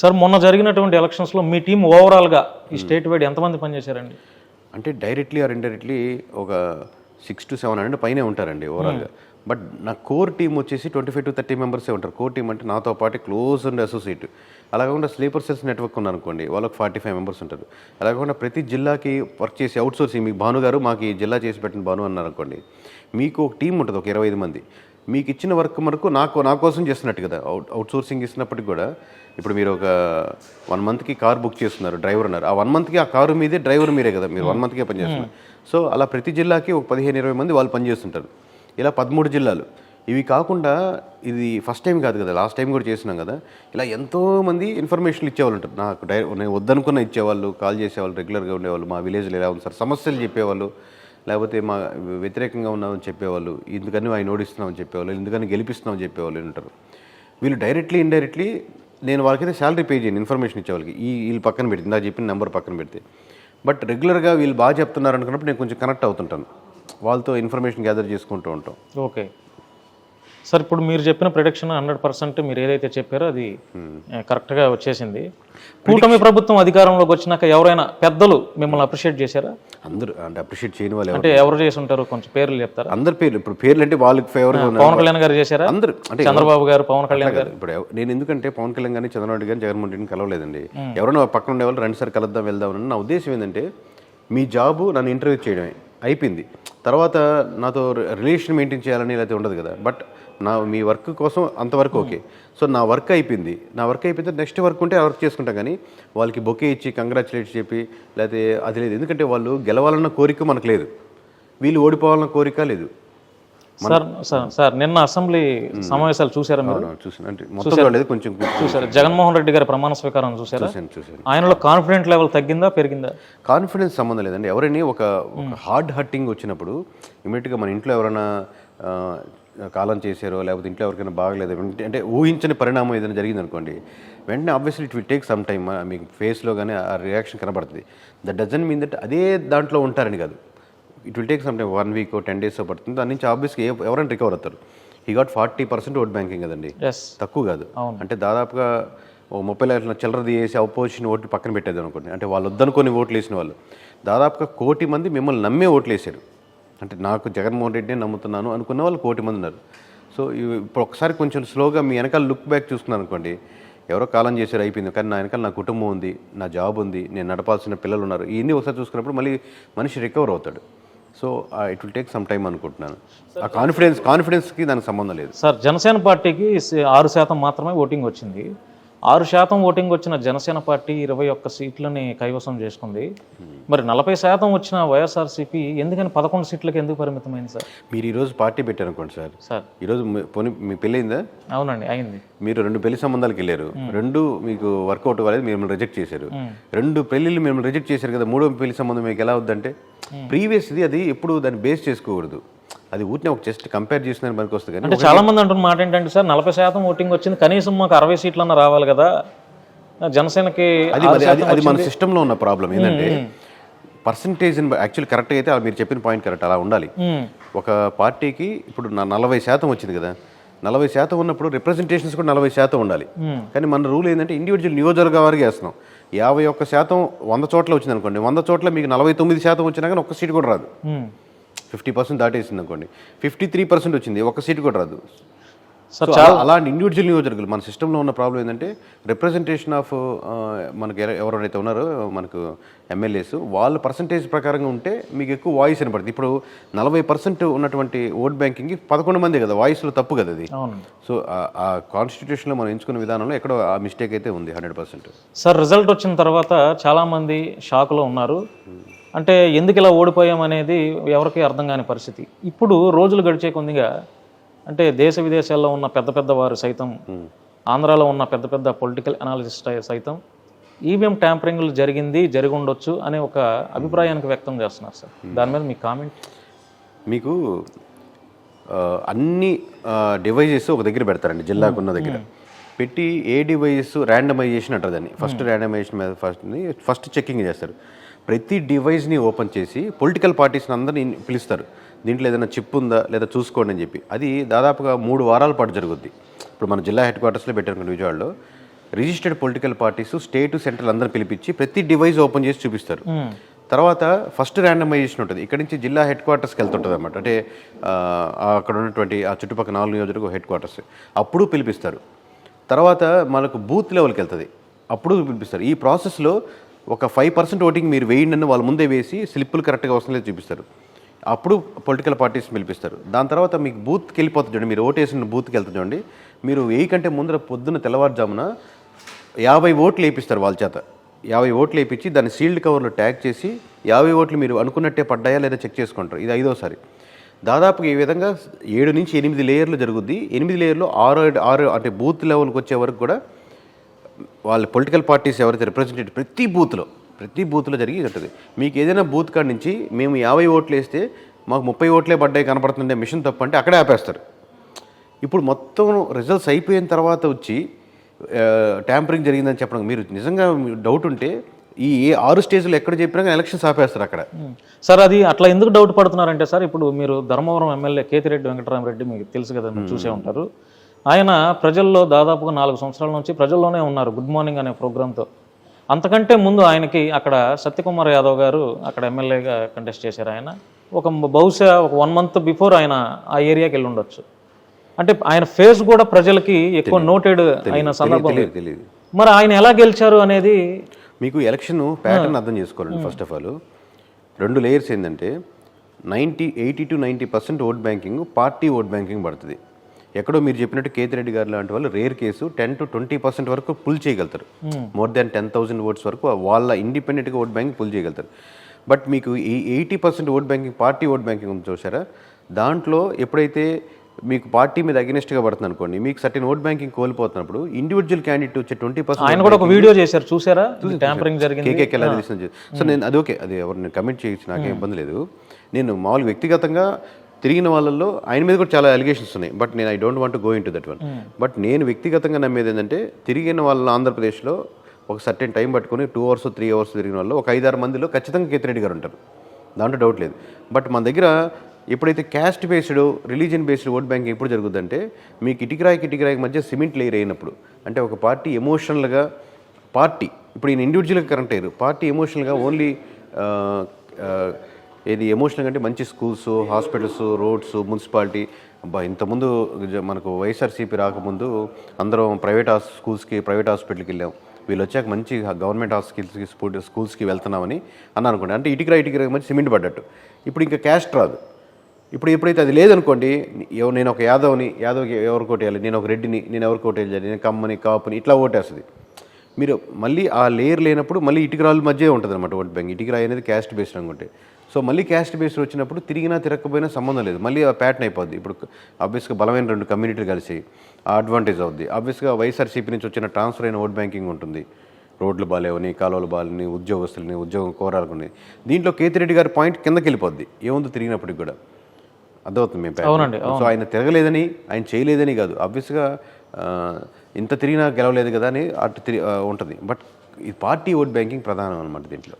Sir మొన్న జరిగినటువంటి ఎలక్షన్స్లో మీ టీం ఓవరాల్గా ఈ స్టేట్ వైడ్ ఎంతమంది పనిచేశారండి? అంటే డైరెక్ట్లీ ఆర్ ఇండైరెక్ట్లీ ఒక సిక్స్ టు సెవెన్ హండ్రెడ్ పైనే ఉంటారండి ఓవరాల్గా బట్ నా కోర్ టీం వచ్చేసి ట్వంటీ ఫైవ్ టు థర్టీ మెంబర్సే ఉంటారు. కోర్ టీం అంటే నాతో పాటు క్లోజ్ అండ్ అసోసియేట్ అలా కాకుండా స్లీపర్ సెల్స్ నెట్వర్క్ ఉన్నారనుకోండి వాళ్ళకి ఫార్టీ ఫైవ్ మెంబర్స్ ఉంటారు. అలా కాకుండా ప్రతి జిల్లాకి వర్క్ చేసి అవుట్ సోర్సింగ్ మీకు భాను గారు మాకు ఈ జిల్లా చేసి పెట్టిన భాను అన్నారు అనుకోండి మీకు ఒక టీం ఉంటుంది ఒక ఇరవై ఐదు మంది. మీకు ఇచ్చిన వర్క్ మనకు నాకు నా కోసం చేస్తున్నట్టు కదా. అవుట్ అవుట్ సోర్సింగ్ ఇస్తున్నప్పటికి కూడా ఇప్పుడు మీరు ఒక వన్ మంత్కి కార్ బుక్ చేస్తున్నారు డ్రైవర్ అన్నారు. ఆ వన్ మంత్కి ఆ కారు మీదే డ్రైవర్ మీరే కదా మీరు వన్ మంత్కే పనిచేస్తున్నారు సో అలా ప్రతి జిల్లాకి ఒక పదిహేను ఇరవై మంది వాళ్ళు పనిచేస్తుంటారు ఇలా పదమూడు జిల్లాలు. ఇవి కాకుండా ఇది ఫస్ట్ టైం కాదు కదా లాస్ట్ టైం కూడా చేసినాం కదా. ఇలా ఎంతోమంది ఇన్ఫర్మేషన్ ఇచ్చేవాళ్ళు ఉంటారు. నాకు డై నేను వద్దనుకున్న ఇచ్చేవాళ్ళు కాల్ చేసేవాళ్ళు రెగ్యులర్గా ఉండేవాళ్ళు మా విలేజ్లో ఎలా ఉంది సార్ సమస్యలు చెప్పేవాళ్ళు. లేకపోతే మా వ్యతిరేకంగా ఉన్నామని చెప్పేవాళ్ళు ఎందుకని ఆయన ఓడిస్తున్నామని చెప్పేవాళ్ళు ఎందుకని గెలిపిస్తున్నామని చెప్పేవాళ్ళు ఉంటారు. వీళ్ళు డైరెక్ట్లీ ఇండైరెక్ట్లీ నేను వాళ్ళకైతే శాలరీ పే చేయను ఇన్ఫర్మేషన్ ఇచ్చే వాళ్ళకి. ఈ వీళ్ళు పక్కన పెడితే ఇందా చెప్పిన నెంబర్ పక్కన పెడితే. బట్ రెగ్యులర్గా వీళ్ళు బాగా చెప్తున్నారు అనుకున్నప్పుడు నేను కొంచెం కనెక్ట్ అవుతుంటాను. వాళ్ళతో ఇన్ఫర్మేషన్ గ్యాదర్ చేసుకుంటూ ఉంటాం. ఓకే. సార్ ఇప్పుడు మీరు చెప్పిన ప్రొడక్షన్ హండ్రెడ్ పర్సెంట్ మీరు ఏదైతే చెప్పారో అది కరెక్ట్గా వచ్చేసింది. కూటమి ప్రభుత్వం అధికారంలోకి వచ్చినాక ఎవరైనా పెద్దలు మిమ్మల్ని అప్రిషియేట్ చేశారా? అందరూ అంటే అప్రిషియేట్ చేయని వాళ్ళు అంటే ఎవరు? చేసి ఉంటారు? కొంచెం పేర్లు చెప్తారా? అందరి పేర్లు ఇప్పుడు పేర్లు అంటే వాళ్ళకి ఉన్నారు పవన్ కళ్యాణ్ గారు చేశారా? అందరూ అంటే చంద్రబాబు గారు పవన్ కళ్యాణ్ గారు. ఇప్పుడు నేను ఎందుకంటే పవన్ కళ్యాణ్ గారిని చంద్రబాబు గారిని జగన్మోహన్ రెడ్డిని కలవలేదండి. ఎవరైనా పక్కన ఉండేవాళ్ళు రెండు సార్ కలుద్దాం వెళ్దాం అని. నా ఉద్దేశం ఏంటంటే మీ జాబు నన్ను ఇంటర్వ్యూ చేయడమే. అయిపోయింది. తర్వాత నాతో రిలేషన్ మెయింటైన్ చేయాలని లేకపోతే ఉండదు కదా. బట్ నా మీ వర్క్ కోసం అంతవరకు ఓకే. సో నా వర్క్ అయిపోయింది. నా వర్క్ అయిపోతే నెక్స్ట్ వర్క్ ఉంటే ఆ వర్క్ చేసుకుంటాం కానీ వాళ్ళకి బొకే ఇచ్చి కంగ్రాచులేట్ చెప్పి లేకపోతే అది లేదు. ఎందుకంటే వాళ్ళు గెలవాలన్న కోరిక మనకు లేదు. వీళ్ళు ఓడిపోవాలన్న కోరిక లేదు. సార్ సార్ సార్ నిన్న అసెంబ్లీ సమావేశాలు చూసారా మీరు? చూసాను అంటే మొత్తం లేదు కొంచెం చూసారా జగన్మోహన్ రెడ్డి గారి ప్రమాణ స్వీకారం చూసారా చూసాను ఆయనలో కాన్ఫిడెంట్ లెవెల్ తగ్గిందా పెరిగిందా? కాన్ఫిడెన్స్ సంబంధం లేదండి. ఎవరైనా ఒక హార్డ్ హర్టింగ్ వచ్చినప్పుడు ఇమీడియట్గా మన ఇంట్లో ఎవరైనా కాలం చేశారో లేకపోతే ఇంట్లో ఎవరికైనా బాగలేదు అంటే- ఊహించని పరిణామం ఏదైనా జరిగింది అనుకోండి వెంటనే obviously it will take some time మీకు ఫేస్లో కానీ ఆ రియాక్షన్ కనబడుతుంది. దట్ డజన్ మీన్ దట్ అదే దాంట్లో ఉంటారని కాదు. It will take some time one week ten days పడుతుంది. దాని నుంచి ఆబ్వియస్గా ఎవరైనా రికవర్ అవుతారు. ఈ got forty percent vote banking కదండి. తక్కువ కాదు. అంటే దాదాపుగా ఓ ముప్పై లక్షల చిల్లర తీసి అపోజిషన్ ఓట్లు పక్కన పెట్టేది అనుకోండి. అంటే వాళ్ళు వద్దనుకొని ఓట్లు వేసిన వాళ్ళు. దాదాపుగా కోటి మంది మిమ్మల్ని నమ్మే ఓట్లు వేసారు అంటే నాకు జగన్మోహన్ రెడ్డిని నమ్ముతున్నాను అనుకున్న వాళ్ళు కోటి మంది ఉన్నారు. సో ఇవి- ఇప్పుడు ఒకసారి కొంచెం స్లోగా మీ వెనకాల లుక్ బ్యాక్ చూస్తున్నాను అనుకోండి ఎవరో కాలం చేశారు అయిపోయింది. కానీ నా వెనకాల నా కుటుంబం ఉంది నా జాబ్ ఉంది నేను నడపాల్సిన పిల్లలు ఉన్నారు. ఇవన్నీ ఒకసారి చూసుకున్నప్పుడు మళ్ళీ మనిషి రికవర్ అవుతాడు. So it will take some time అనుకుంటున్నాను. ఆ కాన్ఫిడెన్స్ కాన్ఫిడెన్స్కి దానికి సంబంధం లేదు. సార్ జనసేన పార్టీకి ఆరు శాతం మాత్రమే ఓటింగ్ వచ్చింది. ఆరు శాతం ఓటింగ్ వచ్చిన జనసేన పార్టీ ఇరవై ఒక్క సీట్లని కైవసం చేసుకుంది. మరి నలభై శాతం వచ్చిన వైఎస్ఆర్సీపీ ఎందుకని పదకొండు సీట్లకి ఎందుకు పరిమితమైంది సార్? మీరు ఈరోజు పార్టీ పెట్టారు అనుకోండి సార్. సార్. ఈరోజు మీ- పోనీ మీ పెళ్ళయిందా? అవునండి అయింది. మీరు రెండు పెళ్ళి సంబంధాలకు వెళ్ళారు. రెండు మీకు వర్కౌట్ అవ్వలేదు మీరు మిమ్మల్ని రిజెక్ట్ చేశారు. రెండు పెళ్ళిళ్ళు మిమ్మల్ని రిజెక్ట్ చేశారు కదా మూడో పెళ్ళి సంబంధం మీకు ఎలా అవుద్దంటే ప్రీవియస్ది అది ఎప్పుడు దాన్ని బేస్ చేసుకోకూడదు. అది ఊరినే ఒక జస్ట్ కంపేర్ చేసిన మనకి వస్తుంది కానీ అంటే చాలా మంది అంటున్న మాట ఏంటంటే సార్ నలభై శాతం ఓటింగ్ వచ్చింది కనీసం మాకు అరవై సీట్లన్నా రావాలి కదా. జనసేనకి అది అది మన సిస్టంలో ఉన్న ప్రాబ్లం ఏంటంటే పర్సంటేజ్ యాక్చువల్లీ కరెక్ట్ అయితే మీరు చెప్పిన పాయింట్ కరెక్ట్ అలా ఉండాలి. ఒక పార్టీకి ఇప్పుడు నలభై శాతం వచ్చింది కదా. నలభై శాతం ఉన్నప్పుడు రిప్రజెంటేషన్స్ కూడా నలభై శాతం ఉండాలి. కానీ మన రూల్ ఏంటంటే ఇండివిజువల్ నియోజకవర్గ వారికి వేస్తున్నాం. యాభై ఒక్క శాతం వంద చోట్ల వచ్చింది అనుకోండి వంద చోట్ల మీకు నలభై తొమ్మిది శాతం వచ్చినా కానీ ఒక్క సీట్ కూడా రాదు. ఫిఫ్టీ పర్సెంట్ దాటేసింది అనుకోండి ఫిఫ్టీ త్రీ పర్సెంట్ వచ్చింది. ఒక్క సీట్ కూడా రాదు. సార్ అలా- అలాంటి ఇండివిజువల్ నియోజకవర్గాలు మన సిస్టంలో ఉన్న ప్రాబ్లం ఏంటంటే రిప్రజెంటేషన్ ఆఫ్ మనకి ఎవ- ఎవరైతే ఉన్నారో మనకు ఎమ్మెల్యేస్ వాళ్ళ పర్సంటేజ్ ప్రకారంగా ఉంటే మీకు ఎక్కువ వాయిస్ వినపడుతుంది. ఇప్పుడు నలభై పర్సెంట్ ఉన్నటువంటి ఓట్ బ్యాంకింగ్ పదకొండు మంది కదా వాయిస్లో తప్పు కదా అది. సో ఆ- ఆ కాన్స్టిట్యూషన్లో మనం ఎంచుకున్న విధానంలో ఎక్కడో ఆ మిస్టేక్ అయితే ఉంది హండ్రెడ్ పర్సెంట్. సార్ రిజల్ట్ వచ్చిన తర్వాత చాలామంది షాక్లో ఉన్నారు. అంటే ఎందుకు ఇలా ఓడిపోయాం అనేది ఎవరికి అర్థం కాని పరిస్థితి. ఇప్పుడు రోజులు గడిచే కొద్దిగా అంటే దేశ విదేశాల్లో ఉన్న పెద్ద పెద్ద వారు సైతం ఆంధ్రాలో ఉన్న పెద్ద పెద్ద పొలిటికల్ అనాలిసిస్ట్ సైతం ఈవీఎం ట్యాంపరింగ్లు జరిగింది జరిగి ఉండొచ్చు అనే ఒక అభిప్రాయానికి వ్యక్తం చేస్తున్నారు సార్. దాని మీద మీ కామెంట్? మీకు అన్ని డివైజెస్ ఒక దగ్గర పెడతారండి జిల్లాకు ఉన్న దగ్గర. పెట్టి ఏ డివైజెస్ ర్యాండమైజేషన్ అంటారు దాన్ని. ఫస్ట్ ర్యాండమైజేషన్ మీద ఫస్ట్ ఫస్ట్ చెకింగ్ చేస్తారు. ప్రతి డివైస్ని ఓపెన్ చేసి పొలిటికల్ పార్టీస్ని అందరిని పిలుస్తారు. దీంట్లో ఏదైనా చిప్ ఉందా లేదా చూసుకోండి అని చెప్పి. అది దాదాపుగా మూడు వారాల పాటు జరుగుద్ది. ఇప్పుడు మన జిల్లా హెడ్ క్వార్టర్స్లో పెట్టారు విజయవాడలో. Registered political parties state central అందరూ పిలిపించి ప్రతి డివైస్ ఓపెన్ చేసి చూపిస్తారు. తర్వాత ఫస్ట్ ర్యాండమైజేషన్ ఉంటుంది. ఇక్కడ నుంచి జిల్లా హెడ్ క్వార్టర్స్కి వెళ్తుంటుంది అనమాట అంటే అక్కడ ఉన్నటువంటి ఆ చుట్టుపక్కల నాలుగు నియోజకవర్గ హెడ్ క్వార్టర్స్. అప్పుడు పిలిపిస్తారు. తర్వాత మనకు బూత్ లెవెల్కి వెళ్తుంది. అప్పుడు పిలిపిస్తారు. ఈ ప్రాసెస్లో ఒక ఫైవ్ పర్సెంట్ ఓటింగ్ మీరు వేయండి అని వాళ్ళ ముందే వేసి స్లిప్పులు కరెక్ట్గా అవసరం లేదు చూపిస్తారు. అప్పుడు పొలిటికల్ పార్టీస్ పిలిపిస్తారు. దాని తర్వాత మీకు బూత్కి వెళ్ళిపోతుంది చూడండి. మీరు ఓటేసిన బూత్కి వెళ్తుంది చూడండి. మీరు వెయ్యి కంటే ముందర పొద్దున్న తెల్లవారుజామున యాభై ఓట్లు వేపిస్తారు వాళ్ళ చేత. యాభై ఓట్లు వేయించి దాన్ని సీల్డ్ కవర్లో ట్యాగ్ చేసి యాభై ఓట్లు మీరు అనుకున్నట్టే పడ్డాయా లేదా చెక్ చేసుకుంటారు. ఇది ఐదోసారి. దాదాపుగా ఈ విధంగా ఏడు నుంచి ఎనిమిది లేయర్లు జరుగుద్ది. ఎనిమిది లేయర్లు ఆరు ఆరు అంటే బూత్ లెవెల్కి వచ్చే వరకు కూడా వాళ్ళ పొలిటికల్ పార్టీస్ ఎవరైతే రిప్రజెంటేటివ్ ప్రతి బూత్లో ప్రతి బూత్లో జరిగి ఉంటుంది. మీకు ఏదైనా బూత్ కాడ నుంచి మేము యాభై ఓట్లు వేస్తే మాకు ముప్పై ఓట్లే పడ్డాయి కనపడుతుండే మిషన్ తప్పు అంటే అక్కడే ఆపేస్తారు. ఇప్పుడు మొత్తం రిజల్ట్స్ అయిపోయిన తర్వాత వచ్చి ట్యాంపరింగ్ జరిగిందని చెప్పడం మీరు నిజంగా డౌట్ ఉంటే ఈ ఏ ఆరు స్టేజ్లో ఎక్కడ చెప్పినా ఎలక్షన్స్ ఆపేస్తారు అక్కడ. సార్ అది అట్లా ఎందుకు డౌట్ పడుతున్నారంటే సార్ ఇప్పుడు మీరు ధర్మవరం ఎమ్మెల్యే కేతిరెడ్డి వెంకటరామరెడ్డి మీకు తెలుసు కదా మీరు చూసే ఉంటారు. ఆయన ప్రజల్లో దాదాపుగా నాలుగు సంవత్సరాల నుంచి ప్రజల్లోనే ఉన్నారు గుడ్ మార్నింగ్ అనే ప్రోగ్రాంతో అంతకంటే ముందు ఆయనకి అక్కడ సత్యకుమార్ యాదవ్ గారు అక్కడ ఎమ్మెల్యేగా కంటెస్ట్ చేశారు ఆయన. ఒక బహుశా ఒక వన్ మంత్ బిఫోర్ ఆయన ఆ ఏరియాకి వెళ్ళి ఉండొచ్చు. అంటే ఆయన ఫేస్ కూడా ప్రజలకి ఎక్కువ నోటెడ్ అయిన సందర్భం మరి ఆయన ఎలా గెలిచారు అనేది మీకు ఎలక్షన్ ప్యాటర్న్ అర్థం చేసుకోవాలండి ఫస్ట్ ఆఫ్ ఆల్. రెండు లేయర్స్ ఏంటంటే ninety eighty to ninety percent vote banking party vote banking పడుతుంది. ఎక్కడో మీరు చెప్పినట్టు కేతిరెడ్డి గారు లాంటి వాళ్ళు rare case ten to twenty percent వరకు పుల్ చేయగలుగుతారు. More than ten thousand votes వరకు వాళ్ళ ఇండిపెండెంట్గా ఓట్ బ్యాంకింగ్ పుల్ చేయగలుగుతారు. బట్ మీకు ఈ eighty percent vote banking party vote banking ఉంది చూసారా దాంట్లో ఎప్పుడైతే మీకు పార్టీ మీద అగెనిస్ట్గా పడుతుంది అనుకోండి మీకు సర్టెన్ ఓట్ బ్యాంకింగ్ కోల్పోతున్నప్పుడు ఇండివిజువల్ క్యాండిడేట్ వచ్చే ట్వంటీ పర్సెంట్ ఆయన కూడా ఒక వీడియో చేశారు చూసారా ట్యాంపరింగ్ జరిగింది. సో నేను అది ఓకే. అది ఎవరిని కమెంట్ చేయొచ్చు నాకేం ఇబ్బంది లేదు. నేను మామూలుగా వ్యక్తిగతంగా తిరిగిన వాళ్ళల్లో ఆయన మీద కూడా చాలా అలిగేషన్స్ ఉన్నాయి. బట్ నేను I don't want go into that one but నేను వ్యక్తిగతంగా నమ్మేది ఏంటంటే తిరిగిన వాళ్ళ ఆంధ్రప్రదేశ్లో ఒక సర్టెన్ టైం పట్టుకొని టూ అవర్స్ త్రీ అవర్స్ తిరిగిన వాళ్ళు ఒక ఐదారు మందిలో ఖచ్చితంగా కేతిరెడ్డి గారు ఉంటారు. దాంట్లో డౌట్ లేదు. బట్ మన దగ్గర ఎప్పుడైతే caste based religion based vote banking ఎప్పుడు జరుగుతుందంటే మీకు ఇటుకరాయికి ఇటుకరాయికి మధ్య సిమెంట్ లేయర్ అయినప్పుడు అంటే ఒక పార్టీ ఎమోషనల్గా పార్టీ ఇప్పుడు ఈయన ఇండివిజువల్గా కరెక్ట్ అయ్యారు. పార్టీ ఎమోషనల్గా ఓన్లీ ఏది ఎమోషనల్ అంటే మంచి స్కూల్స్ హాస్పిటల్స్ రోడ్స్ మున్సిపాలిటీ అబ్బా ఇంతకుముందు జ- మనకు వైఎస్ఆర్సీపీ రాకముందు అందరం ప్రైవేట్ హాస్ స్కూల్స్కి ప్రైవేట్ హాస్పిటల్కి వెళ్ళాం. వీళ్ళు వచ్చాక మంచి గవర్నమెంట్ హాస్పిటల్స్కి స్కూల్ స్కూల్స్కి వెళ్తున్నామని అని అనుకోండి అంటే ఇటుకరా ఇటుకరా మంచి సిమెంట్ పడ్డట్టు. ఇప్పుడు ఇంకా క్యాస్ట్ రాదు. ఇప్పుడు ఎప్పుడైతే అది లేదనుకోండి నేను ఒక యాదవ్ని యాదవ్కి ఎవరికి ఓటేయాలి నేను ఒక రెడ్డిని నేను ఎవరికి ఓటేయాలి నేను కమ్మని కాపుని ఇట్లా ఓటేస్తుంది. మీరు మళ్ళీ ఆ లేయర్ లేనప్పుడు మళ్ళీ ఇటుకరాల మధ్య ఉంటుంది అనమాట ఓట్ బ్యాంక్. ఇటుకరాయి అనేది క్యాస్ట్ బేస్డ్ అనుకుంటే సో మళ్ళీ క్యాస్ట్ బేస్డ్ వచ్చినప్పుడు తిరిగినా తిరగకపోయినా సంబంధం లేదు. మళ్ళీ ఆ ప్యాటర్న్ అయిపోద్ది. ఇప్పుడు ఆబ్వియస్గా బలమైన రెండు కమ్యూనిటీలు కలిసి ఆ అడ్వాంటేజ్ అవుద్ది. ఆబ్వియస్గా వైఎస్ఆర్సీపీ నుంచి వచ్చిన ట్రాన్స్ఫర్ అయిన ఓట్ బ్యాంకింగ్ ఉంటుంది. రోడ్లు బాగాలేవని కాలువలు బాగాలని ఉద్యోగస్తులని ఉద్యోగం కోరాలని దీంట్లో కేతిరెడ్డి గారి పాయింట్ కిందకి వెళ్ళిపోద్ది. ఏముందో తిరిగినప్పటికి కూడా? అర్థమవుతుంది మేము. అవునండి, సో ఆయన తిరగలేదని ఆయన చేయలేదని కాదు. ఆబ్వియస్గా ఇంత తిరిగినా గెలవలేదు కదా అని అటు తిరిగి ఉంటుంది. బట్ ఈ పార్టీ ఓట్ బ్యాంకింగ్ ప్రధానం అనమాట దీంట్లో.